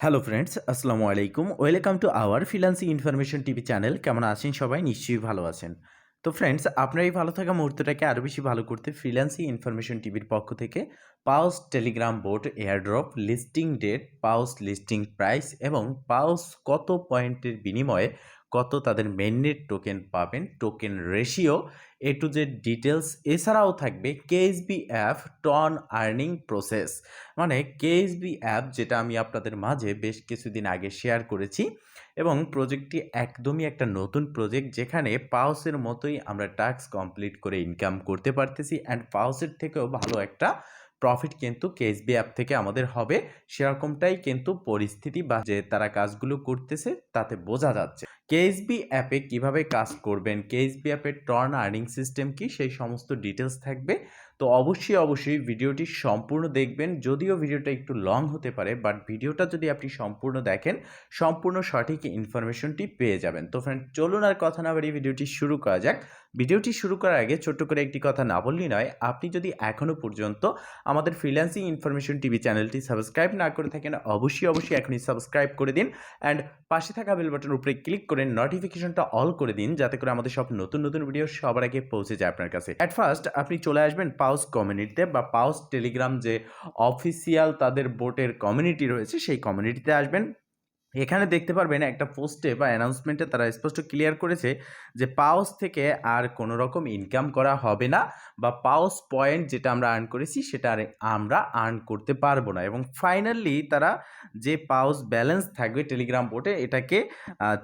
Hello friends আসসালামু আলাইকুম। Welcome to our financing information TV channel কেমন আছেন সবাই? নিশ্চয়ই ভালো আছেন। তো ফ্রেন্ডস আপনার এই ভালো থাকা মুহূর্তটাকে আরও বেশি ভালো করতে ফ্রিল্যান্সিং ইনফরমেশন টিভির পক্ষ থেকে Paws Telegram board airdrop listing date Paws listing price এবং পাউস কত পয়েন্টের বিনিময়ে কত তাদের মেননেট টোকেন পাবেন token ratio A to Z details এছাড়াও থাকবে KSB app TON earning process মানে কেএসবি অ্যাপ যেটা আমি আপনাদের মাঝে বেশ কিছুদিন আগে শেয়ার করেছি এবং প্রজেক্টটি একদমই একটা নতুন প্রজেক্ট যেখানে পাউসের মতোই আমরা টাস্ক কমপ্লিট করে ইনকাম করতে পারতেছি অ্যান্ড পাউসের থেকেও ভালো একটা প্রফিট কিন্তু কেএসবি অ্যাপ থেকে আমাদের হবে। সেরকমটাই কিন্তু পরিস্থিতি বা যে তারা কাজগুলো করতেছে, তাতে বোঝা যাচ্ছে। কেএসবি অ্যাপে কীভাবে কাজ করবেন? কেএসবি অ্যাপের টর্ন আর্নিং সিস্টেম কি? সেই সমস্ত ডিটেলস থাকবে। তো অবশ্যই অবশ্যই ভিডিওটি সম্পূর্ণ দেখবেন। যদিও ভিডিওটা একটু লং হতে পারে বাট ভিডিওটা যদি আপনি সম্পূর্ণ দেখেন, সম্পূর্ণ সঠিক ইনফরমেশনটি পেয়ে যাবেন। তো ফ্রেন্ড চলুন আর কথা না বাড়িয়ে ভিডিওটি শুরু করা যাক। ভিডিওটি শুরু করার আগে ছোট্ট করে একটি কথা না বললেই নয়, আপনি যদি এখনও পর্যন্ত আমাদের ফ্রিল্যান্সিং ইনফরমেশন টিভি চ্যানেলটি সাবস্ক্রাইব না করে থাকেন, অবশ্যই অবশ্যই এখনই সাবস্ক্রাইব করে দিন অ্যান্ড পাশে থাকা বেল বাটনের উপরে ক্লিক করে নোটিফিকেশনটা অল করে দিন, যাতে করে আমাদের সব নতুন নতুন ভিডিও সবার আগে পৌঁছে যায় আপনার কাছে। অ্যাট ফার্স্ট আপনি চলে আসবেন পাউস কমিউনিটিতে বা পাউস টেলিগ্রাম যে অফিসিয়াল তাদের বোটের কমিউনিটি রয়েছে, সেই কমিউনিটিতে আসবেন। এখানে দেখতে পারবেন একটা পোস্টে বা অ্যানাউন্সমেন্টে তারা স্পষ্ট ক্লিয়ার করেছে যে পাউস থেকে আর কোনো রকম ইনকাম করা হবে না বা পাওস পয়েন্ট যেটা আমরা আর্ন করেছি সেটা আর আমরা আর্ন করতে পারব না। এবং ফাইনালি তারা যে পাওস ব্যালেন্স থাকবে টেলিগ্রাম বোর্ডে এটাকে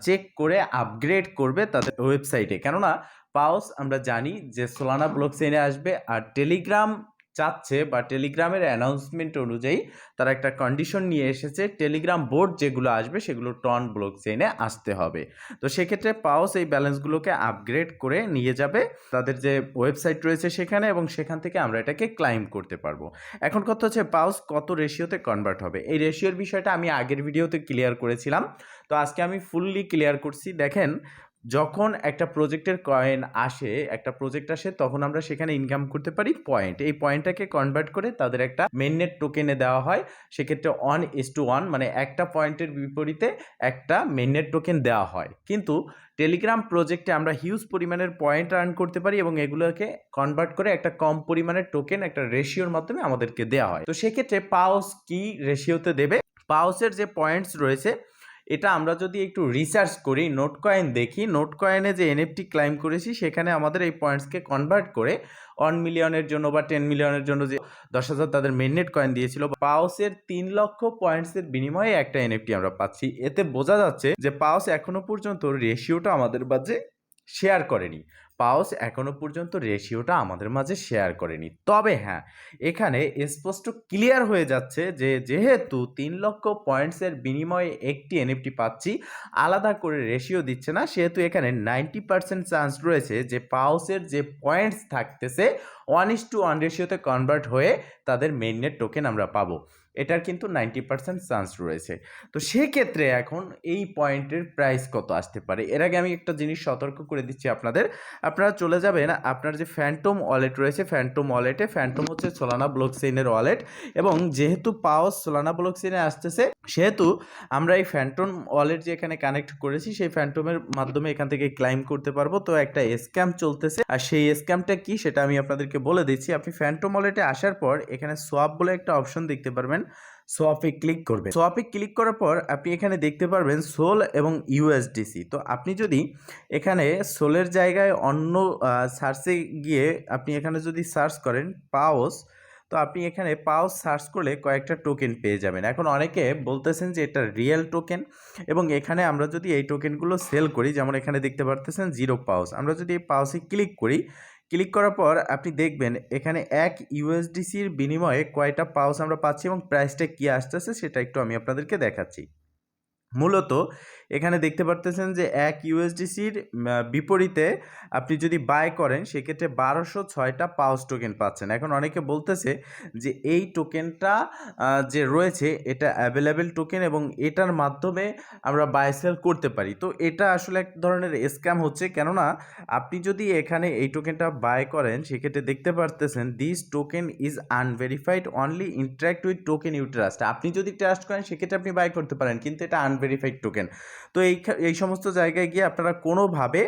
চেক করে আপগ্রেড করবে তাদের ওয়েবসাইটে কেননা পাওস আমরা জানি যে সোলানা ব্লক চেইনে আসবে আর টেলিগ্রাম চাচ্ছে বা টেলিগ্রামের অ্যানাউন্সমেন্ট অনুযায়ী তারা একটা কন্ডিশন নিয়ে এসেছে, টেলিগ্রাম বোর্ড যেগুলো আসবে সেগুলো টন ব্লক চেইনে আসতে হবে। তো সেক্ষেত্রে পাওস এই ব্যালেন্সগুলোকে আপগ্রেড করে নিয়ে যাবে। তাদের যে ওয়েবসাইট রয়েছে সেখানে এবং সেখান থেকে আমরা এটাকে ক্লাইম করতে পারব। এখন কথা হচ্ছে পাউস কত রেশিওতে কনভার্ট হবে? এই রেশিওর বিষয়টা আমি আগের ভিডিওতে ক্লিয়ার করেছিলাম। তো আজকে আমি ফুললি ক্লিয়ার করছি। দেখেন যখন একটা প্রজেক্টের কয়েন আসে, একটা প্রজেক্ট আসে, তখন আমরা সেখানে ইনকাম করতে পারি পয়েন্ট এই পয়েন্টটাকে কনভার্ট করে তাদের একটা মেননেট টোকেনে দেওয়া হয়। সেক্ষেত্রে ওয়ান ইস টু ওয়ান মানে একটা পয়েন্টের বিপরীতে একটা মেননেট টোকেন দেওয়া হয়। কিন্তু টেলিগ্রাম প্রজেক্টে আমরা হিউজ পরিমাণের পয়েন্ট আর্ন করতে পারি এবং এগুলোকে কনভার্ট করে একটা কম পরিমাণের টোকেন একটা রেশিওর মাধ্যমে আমাদেরকে দেওয়া হয়। তো সেক্ষেত্রে পাউস কি রেশিওতে দেবে? পাউসের যে পয়েন্টস রয়েছে এটা আমরা যদি একটু রিসার্চ করি নোট কয়েন দেখি নোট কয়েনে যে এনএফটি ক্লাইম করেছি, সেখানে আমাদের এই পয়েন্টসকে কনভার্ট করে ওয়ান মিলিয়নের জন্য বা টেন মিলিয়নের জন্য যে দশ হাজার তাদের মেননেট কয়েন দিয়েছিল পাওসের তিন লক্ষ পয়েন্টসের বিনিময়ে একটা এনএফটি আমরা পাচ্ছি। এতে বোঝা যাচ্ছে যে পাওস এখনও পর্যন্ত রেশিওটা আমাদের বাজে শেয়ার করেনি। পাউস এখনও পর্যন্ত রেশিওটা আমাদের মাঝে শেয়ার করেনি। তবে হ্যাঁ এখানে স্পষ্ট ক্লিয়ার হয়ে যাচ্ছে যে যেহেতু তিন লক্ষ পয়েন্টসের বিনিময়ে একটি এনএফটি পাচ্ছি, আলাদা করে রেশিও দিচ্ছে না, সেহেতু এখানে নাইনটি পার্সেন্ট চান্স রয়েছে যে পাউসের যে পয়েন্টস থাকতেছে ওয়ান ইস টু ওয়ান রেশিওতে কনভার্ট হয়ে তাদের মেইননেট টোকেন আমরা পাবো। এটার কিন্তু নাইনটি পার্সেন্ট চান্স রয়েছে। তো সেক্ষেত্রে এখন এই পয়েন্টের প্রাইস কত আসতে পারে? এর আগে আমি একটা জিনিস সতর্ক করে দিচ্ছি আপনাদের। আপনারা চলে যাবেন, আপনার যে ফ্যান্টম ওয়ালেট রয়েছে ফ্যান্টম ওয়ালেটে ফ্যান্টম হচ্ছে সোলানা ব্লক চেইনের ওয়ালেট এবং যেহেতু পাওয়ার সোলানা ব্লক চেইনে আসতেছে, সেহেতু আমরা এই ফ্যান্টম ওয়ালেট যে এখানে কানেক্ট করেছি, সেই ফ্যান্টমের মাধ্যমে এখান থেকে ক্লাইম করতে পারব। তো একটা স্ক্যাম চলতেছে। আর সেই স্ক্যামটা কি? সেটা আমি আপনাদেরকে বলে দিচ্ছি। আপনি ফ্যান্টম ওয়ালেটে আসার পর এখানে সোয়াপ বলে একটা অপশন দেখতে পারবেন। সোয়াপে ক্লিক করবেন। সোয়াপে ক্লিক করার পর আপনি এখানে দেখতে পারবেন সোল এবং ইউএসডিসি তো আপনি যদি এখানে সোলের জায়গায় অন্য সার্চে গিয়ে আপনি এখানে যদি সার্চ করেন পাওস তো আপনি এখানে পাওস সার্চ করলে কয়েকটা টোকেন পেয়ে যাবেন। এখন অনেকে বলতেছেন যে এটা রিয়েল টোকেন এবং এখানে আমরা যদি এই টোকেনগুলো সেল করি, যেমন এখানে দেখতে পারতেছেন জিরো পাউস আমরা যদি এই পাউসে ক্লিক করি ক্লিক করার পর আপনি দেখবেন এখানে এক ইউএসডিসির বিনিময়ে কয়টা পাউস আমরা পাচ্ছি এবং প্রাইসটা কী আসতেছে সেটা একটু আমি আপনাদেরকে দেখাচ্ছি। মূলত এখানে দেখতে পারতেছেন যে এক ইউএসডিসির বিপরীতে আপনি যদি বাই করেন, সেক্ষেত্রে বারোশো ছয়টা পাউস টোকেন পাচ্ছেন। এখন অনেকে বলতেছে যে এই টোকেনটা যে রয়েছে, এটা অ্যাভেলেবেল টোকেন এবং এটার মাধ্যমে আমরা বাই সেল করতে পারি। তো এটা আসলে এক ধরনের স্ক্যাম হচ্ছে। কেননা আপনি যদি এখানে এই টোকেনটা বাই করেন, সেক্ষেত্রে দেখতে পারতেছেন this token is unverified only interact with token you trust আপনি যদি ট্রাস্ট করেন, সেক্ষেত্রে আপনি বাই করতে পারেন, কিন্তু এটা আনভেরিফাইড টোকেন তো এই এই সমস্ত জায়গায় গিয়ে আপনারা কোনোভাবে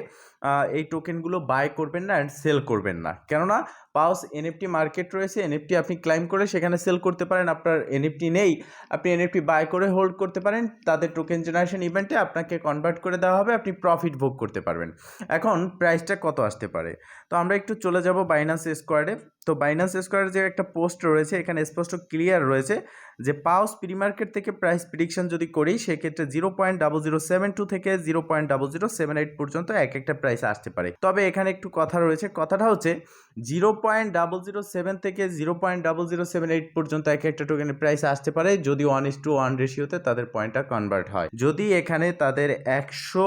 এই টোকেনগুলো বাই করবেন না অ্যান্ড সেল করবেন না। কেননা পাউস এনএফটি মার্কেট রয়েছে এনএফটি আপনি ক্লাইম করে সেখানে সেল করতে পারেন, আপনার এনএফটি নেই, আপনি এনএফটি বাই করে হোল্ড করতে পারেন, তাদের টোকেন জেনারেশন ইভেন্টে আপনাকে কনভার্ট করে দেওয়া হবে, আপনি প্রফিট ভোগ করতে পারবেন। এখন প্রাইসটা কত আসতে পারে? তো আমরা একটু চলে যাব বাইনান্স স্কোয়ারে তো বাইনান্স স্কোয়ারের যে একটা পোস্ট রয়েছে, এখানে স্পষ্ট ক্লিয়ার রয়েছে। যে পাউস প্রি মার্কেট থেকে প্রাইস প্রিডিকশন যদি করি, সেক্ষেত্রে zero point double zero seven two থেকে zero point double zero seven eight পর্যন্ত এক একটা প্রাইস আসতে পারে। তবে এখানে একটু কথা রয়েছে, কথাটা হচ্ছে zero point double zero seven থেকে zero point double zero seven eight পর্যন্ত এক একটা টোকেনের প্রাইস আসতে পারে, যদি ওয়ান ইস টু ওয়ান রেশিওতে তাদের পয়েন্টটা কনভার্ট হয়। যদি এখানে তাদের একশো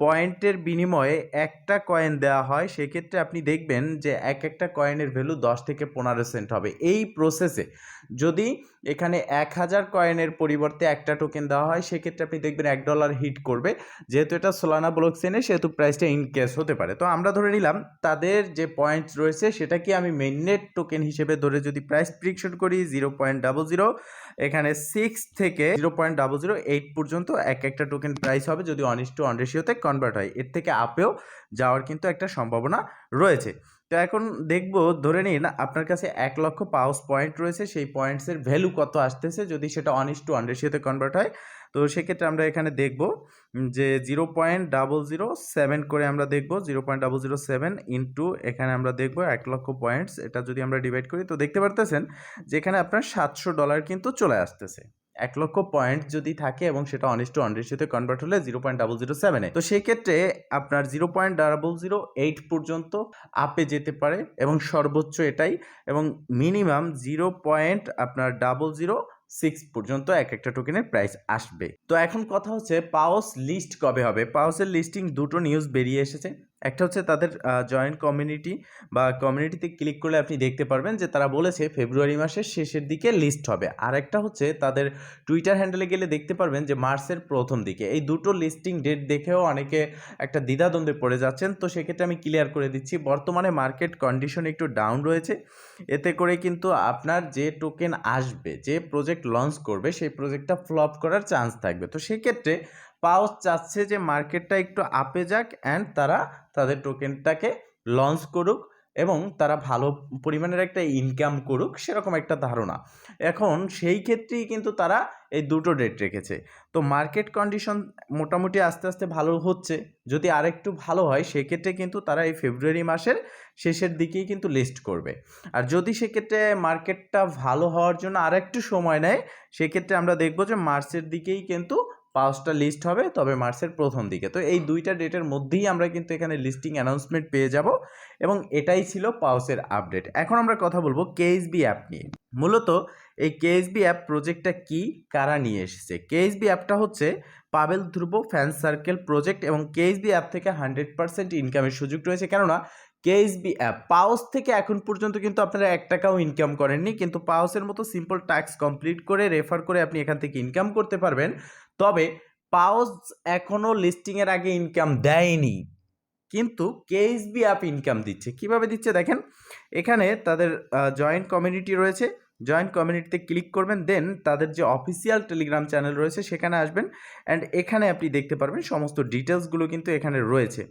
পয়েন্টের বিনিময়ে একটা কয়েন দেওয়া হয়, সেক্ষেত্রে আপনি দেখবেন যে এক একটা কয়েনের ভ্যালু দশ থেকে পনেরো সেন্ট হবে। এই প্রসেসে যদি এখানে এক হাজার কয়েনের পরিবর্তে একটা টোকেন দেওয়া হয়, সেক্ষেত্রে আপনি দেখবেন এক ডলার হিট করবে। যেহেতু এটা সোলানা ব্লক চেনে সেহেতু প্রাইসটা ইনকেস হতে পারে। তো আমরা ধরে নিলাম, তাদের যে পয়েন্টস রয়েছে, সেটাকে আমি মেননেট টোকেন হিসেবে ধরে যদি প্রাইস প্রিডিকশন করি জিরো পয়েন্ট ডাবল জিরো এখানে সিক্স থেকে zero point double zero eight পর্যন্ত এক একটা টোকেন প্রাইস হবে। যদি অনিস টু অন রেশিওতে কনভার্ট হয়। এর থেকে আপেও যাওয়ার কিন্তু একটা সম্ভাবনা রয়েছে। তো এখন দেখব, ধরে নিন আপনার কাছে এক লক্ষ পাউস পয়েন্ট রয়েছে, সেই পয়েন্টসের ভ্যালু কত আসতেছে? যদি সেটা অন অনিস টু রেশিওতে কনভার্ট হয়, তো সেক্ষেত্রে আমরা এখানে দেখব যে zero point double zero seven করে আমরা দেখব zero point double zero seven into এখানে আমরা দেখব এক লক্ষ পয়েন্টস এটা যদি আমরা ডিভাইড করি, তো দেখতে পারতেছেন যেখানে আপনার সাতশো ডলার কিন্তু চলে আসতেছে। এক লক্ষ পয়েন্ট যদি থাকে এবং সেটা অনিষ্ট অনরিস্টতে কনভার্ট হলে জিরো পয়েন্ট ডাবল জিরো সেভেনে তো সেক্ষেত্রে আপনার zero point double zero eight পর্যন্ত আপে যেতে পারে এবং সর্বোচ্চ এটাই এবং মিনিমাম জিরো পয়েন্ট আপনার ডাবল জিরো সিক্স পর্যন্ত এক একটা টোকেনের প্রাইস আসবে। তো এখন কথা হচ্ছে পাওস লিস্ট কবে হবে? পাওসের লিস্টিং দুটো নিউজ বেরিয়ে এসেছে। একটা হচ্ছে তাদের জয়েন্ট কমিউনিটি বা কমিউনিটিতে ক্লিক করলে আপনি দেখতে পারবেন যে তারা বলেছে ফেব্রুয়ারি মাসের শেষের দিকে লিস্ট হবে। আর একটা হচ্ছে তাদের টুইটার হ্যান্ডেলে গেলে দেখতে পারবেন যে মার্চের প্রথম দিকে। এই দুটো লিস্টিং ডেট দেখেও অনেকে একটা দ্বিধাদ্বন্দ্বে পড়ে যাচ্ছেন। তো সেক্ষেত্রে আমি ক্লিয়ার করে দিচ্ছি, বর্তমানে মার্কেট কন্ডিশন একটু ডাউন রয়েছে। এতে করে কিন্তু আপনার যে টোকেন আসবে, যে প্রজেক্ট লঞ্চ করবে, সেই প্রজেক্টটা ফ্লপ করার চান্স থাকবে। তো সেক্ষেত্রে পাউস চাচ্ছে যে মার্কেটটা একটু আপে যাক অ্যান্ড তারা তাদের টোকেনটাকে লঞ্চ করুক এবং তারা ভালো পরিমাণের একটা ইনকাম করুক সেরকম একটা ধারণা। এখন সেই ক্ষেত্রেই কিন্তু তারা এই দুটো ডেট রেখেছে। তো মার্কেট কন্ডিশন মোটামুটি আস্তে আস্তে ভালো হচ্ছে। যদি আরেকটু ভালো হয়, সেক্ষেত্রে কিন্তু তারা এই ফেব্রুয়ারি মাসের শেষের দিকেই কিন্তু লিস্ট করবে। আর যদি সেক্ষেত্রে মার্কেটটা ভালো হওয়ার জন্য আরেকটু সময় নেয়, সেক্ষেত্রে আমরা দেখব যে মার্চের দিকেই কিন্তু পাঁচটা লিস্ট হবে, তবে মার্চের প্রথম দিকে। তো এই দুইটা ডেটের মধ্যেই আমরা কিন্তু এখানে লিস্টিং অ্যানাউন্সমেন্ট পেয়ে যাব এবং এটাই ছিল পাউসের আপডেট এখন আমরা কথা বলব কেএসবি অ্যাপ নিয়ে। মূলত এই কেএসবি অ্যাপ প্রজেক্টটা কি, কারা নিয়ে এসেছে? কেএসবি অ্যাপটা হচ্ছে পাবেল ধ্রুব ফ্যান সার্কেল প্রজেক্ট এবং কেএসবি অ্যাপ থেকে হান্ড্রেড পার্সেন্ট ইনকামের সুযোগ রয়েছে। কেননা কেএসবি অ্যাপ পাউস থেকে এখন পর্যন্ত কিন্তু আপনারা এক টাকাও ইনকাম করেননি, কিন্তু পাউসের মতো সিম্পল টাস্ক কমপ্লিট করে রেফার করে আপনি এখান থেকে ইনকাম করতে পারবেন। তবে পাওস এখনও লিস্টিংয়ের আগে ইনকাম দেয়নি। কিন্তু কেএসবি অ্যাপ ইনকাম দিচ্ছে। কীভাবে দিচ্ছে দেখেন? এখানে তাদের জয়েন্ট কমিউনিটি রয়েছে। জয়েন্ট কমিউনিটিতে ক্লিক করবেন দেন তাদের যে অফিসিয়াল টেলিগ্রাম চ্যানেল রয়েছে সেখানে আসবেন। অ্যান্ড এখানে আপনি দেখতে পারবেন সমস্ত ডিটেলসগুলো কিন্তু এখানে রয়েছে।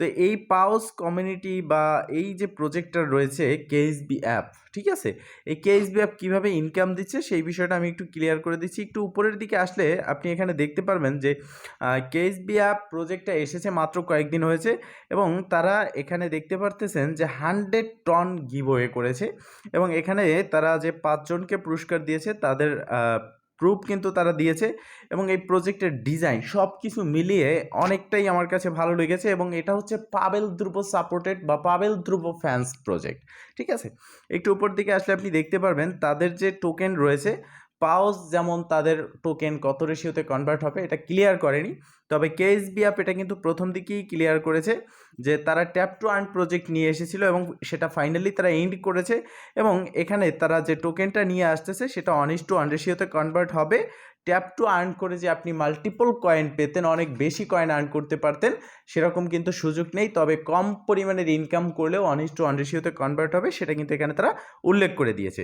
তো এই পাউস কমিউনিটি বা এই যে প্রজেক্টটা রয়েছে কেএসবি অ্যাপ, ঠিক আছে? এই কেএসবি অ্যাপ কীভাবে ইনকাম দিচ্ছে সেই বিষয়টা আমি একটু ক্লিয়ার করে দিচ্ছি। একটু উপরের দিকে আসলে আপনি এখানে দেখতে পারবেন যে কেএসবি অ্যাপ প্রজেক্টটা এসেছে মাত্র কয়েকদিন হয়েছে এবং তারা এখানে দেখতে পারতেছেন যে হান্ড্রেড টন গিভওয়ে করেছে এবং এখানে তারা যে পাঁচজনকে পুরস্কার দিয়েছে তাদের প্রুফ কিন্তু তারা দিয়েছে এবং এই প্রজেক্টের ডিজাইন সব কিছু মিলিয়ে অনেকটাই আমার কাছে ভালো লেগেছে এবং এটা হচ্ছে পাবেল ধ্রুব সাপোর্টেড বা পাবেল ধ্রুব ফ্যান্স প্রজেক্ট ঠিক আছে? একটু উপর দিকে আসলে আপনি দেখতে পারবেন, তাদের যে টোকেন রয়েছে পাউস যেমন তাদের টোকেন কত রেশিওতে কনভার্ট হবে, এটা ক্লিয়ার করেনি। তবে কেএসবি অ্যাপ এটা কিন্তু প্রথম দিকেই ক্লিয়ার করেছে যে তারা ট্যাপ টু আর্ন প্রজেক্ট নিয়ে এসেছিল এবং সেটা ফাইনালি তারা এন্ড করেছে এবং এখানে তারা যে টোকেনটা নিয়ে আসতেছে সেটা অনিস টু রেশিওতে কনভার্ট হবে। ট্যাপ টু আর্ন করে যে আপনি মাল্টিপল কয়েন পেতেন, অনেক বেশি কয়েন আর্ন করতে পারতেন, সেরকম কিন্তু সুযোগ নেই। তবে কম পরিমাণের ইনকাম করলেও অনিস টু রেশিওতে কনভার্ট হবে, সেটা কিন্তু এখানে তারা উল্লেখ করে দিয়েছে।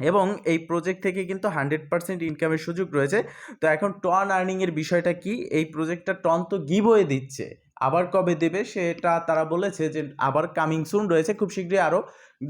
এবং এই প্রজেক্ট থেকে কিন্তু হান্ড্রেড পার্সেন্ট ইনকামের সুযোগ রয়েছে। তো এখন টন আর্নিংয়ের বিষয়টা কি? এই প্রজেক্টটা টন তো গিভওয়ে দিচ্ছে। আবার কবে দেবে সেটা তারা বলেছে যে আবার কামিং সুন রয়েছে, খুব শীঘ্রই আরও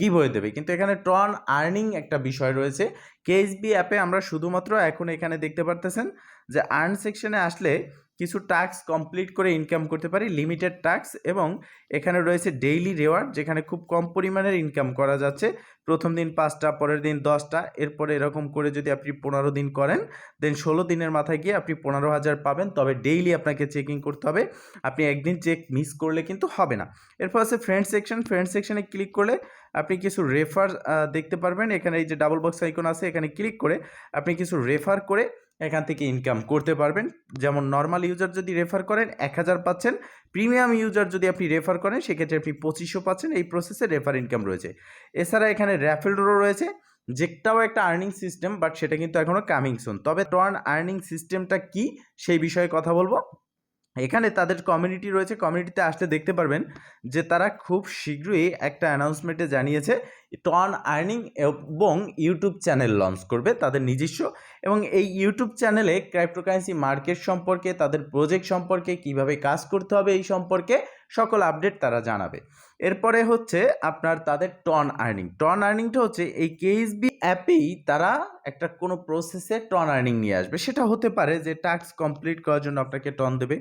গিভ হয়ে দেবে। কিন্তু এখানে টন আর্নিং একটা বিষয় রয়েছে। কেএসবি অ্যাপে আমরা শুধুমাত্র এখন এখানে দেখতে পারতেছেন যে আর্ন সেকশনে আসলে কিছু টাস্ক কমপ্লিট করে ইনকাম করতে পারি লিমিটেড টাস্ক এবং এখানে রয়েছে ডেইলি রেওয়ার্ড যেখানে খুব কম পরিমাণের ইনকাম করা যাচ্ছে। প্রথম দিন পাঁচটা, পরের দিন দশটা, এরপরে এরকম করে যদি আপনি পনেরো দিন করেন দেন ষোলো দিনের মাথায় গিয়ে আপনি পনেরো হাজার পাবেন। তবে ডেইলি আপনাকে চেকিং করতে হবে। আপনি একদিন চেক মিস করলে কিন্তু হবে না। এরপর আছে ফ্রেন্ড সেকশন ফ্রেন্ড সেকশনে ক্লিক করলে আপনি কিছু রেফার দেখতে পারবেন। এখানে এই যে ডাবল বক্স আইকন আছে, এখানে ক্লিক করে আপনি কিছু রেফার করে এখান থেকে ইনকাম করতে পারবেন। যেমন নর্মাল ইউজার যদি রেফার করেন, এক হাজার পাচ্ছেন। প্রিমিয়াম ইউজার যদি আপনি রেফার করেন, সেক্ষেত্রে আপনি পঁচিশশো পাচ্ছেন। এই প্রসেসে রেফার ইনকাম রয়েছে। এছাড়া এখানে র্যাফেল ড্র রয়েছে। যেটাও একটা আর্নিং সিস্টেম বাট সেটা কিন্তু এখনও কামিং সুন তবে টর্ন আর্নিং সিস্টেমটা কি, সেই বিষয়ে কথা বলব। এখানে তাদের কমিউনিটি রয়েছে। কমিউনিটিতে আসলে দেখতে পারবেন যে তারা খুব শীঘ্রই একটা অ্যানাউন্সমেন্টে জানিয়েছে টন আর্নিং এবং ইউটিউব চ্যানেল লঞ্চ করবে। তাদের নিজস্ব এবং এই ইউটিউব চ্যানেলে ক্রাইপ্টোকারেন্সি মার্কেট সম্পর্কে, তাদের প্রজেক্ট সম্পর্কে কীভাবে কাজ করতে হবে এই সম্পর্কে সকল আপডেট তারা জানাবে। এরপরে হচ্ছে আপনার তাদের টন আর্নিং টন আর্নিংটা হচ্ছে এই কেএসবি অ্যাপেই তারা একটা কোনো প্রসেসে টন আর্নিং নিয়ে আসবে। সেটা হতে পারে যে টাস্ক কমপ্লিট করার জন্য আপনাকে টন দেবে।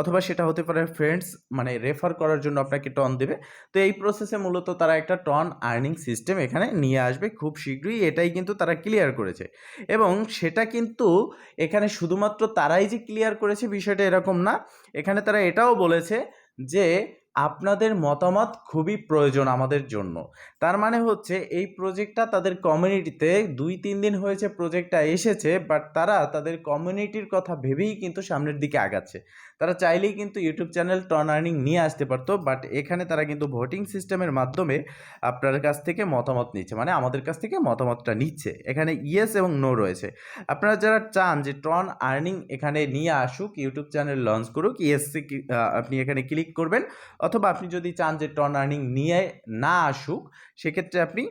অথবা সেটা হতে পারে ফ্রেন্ডস মানে রেফার করার জন্য আপনাকে টন দেবে। তো এই প্রসেসে মূলত তারা একটা টন আর্নিং সিস্টেম এখানে নিয়ে আসবে খুব শীঘ্রই, এটাই কিন্তু তারা ক্লিয়ার করেছে। এবং সেটা কিন্তু এখানে শুধুমাত্র তারাই যে ক্লিয়ার করেছে বিষয়টা এরকম না, এখানে তারা এটাও বলেছে যে আপনাদের মতামত খুবই প্রয়োজন আমাদের জন্য। তার মানে হচ্ছে এই প্রজেক্টটা তাদের কমিউনিটিতে দুই তিন দিন হয়েছে প্রজেক্টটা এসেছে বাট তারা তাদের কমিউনিটির কথা ভেবেই কিন্তু সামনের দিকে আগাচ্ছে। তারা চাইলেই কিন্তু ইউটিউব চ্যানেল টর্ন আর্নিং নিয়ে আসতে পারতো বাট এখানে তারা কিন্তু ভোটিং সিস্টেমের মাধ্যমে আপনার কাছ থেকে মতামত নিচ্ছে মানে আমাদের কাছ থেকে মতামতটা নিচ্ছে। এখানে ইয়েস এবং নো রয়েছে। আপনারা যারা চান যে টর্ন আর্নিং এখানে নিয়ে আসুক ইউটিউব চ্যানেল লঞ্চ করুক ইয়েসে আপনি এখানে ক্লিক করবেন, অথবা আপনি যদি চান যে টর্ন আর্নিং নিয়ে না আসুক সেক্ষেত্রে আপনি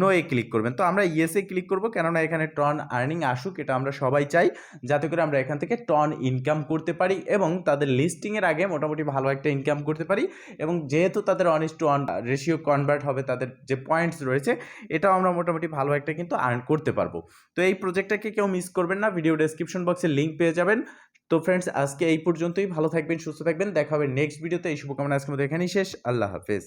নোয়ে ক্লিক করবেন। তো আমরা ইয়েসে ক্লিক করব কেননা এখানে টর্ন আর্নিং আসুক, এটা আমরা সবাই চাই। যাতে করে আমরা এখান থেকে টর্ন ইনকাম করতে পারি এবং তাদের লিস্টিংয়ের আগে মোটামুটি ভালো একটা ইনকাম করতে পারি এবং যেহেতু তাদের one is to one ratio convert হবে, তাদের যে পয়েন্টস রয়েছে, এটাও আমরা মোটামুটি ভালো একটা কিন্তু আর্ন করতে পারব। তো এই প্রজেক্টটাকে কেউ মিস করবেন না ভিডিও ডেসক্রিপশন বক্সে লিঙ্ক পেয়ে যাবেন। তো ফ্রেন্ডস আজকে এই পর্যন্তই। ভালো থাকবেন, সুস্থ থাকবেন। দেখা হবে নেক্সট ভিডিওতে এই শুভকামনা আজকের মধ্যে এখানেই শেষ। আল্লাহ হাফেজ।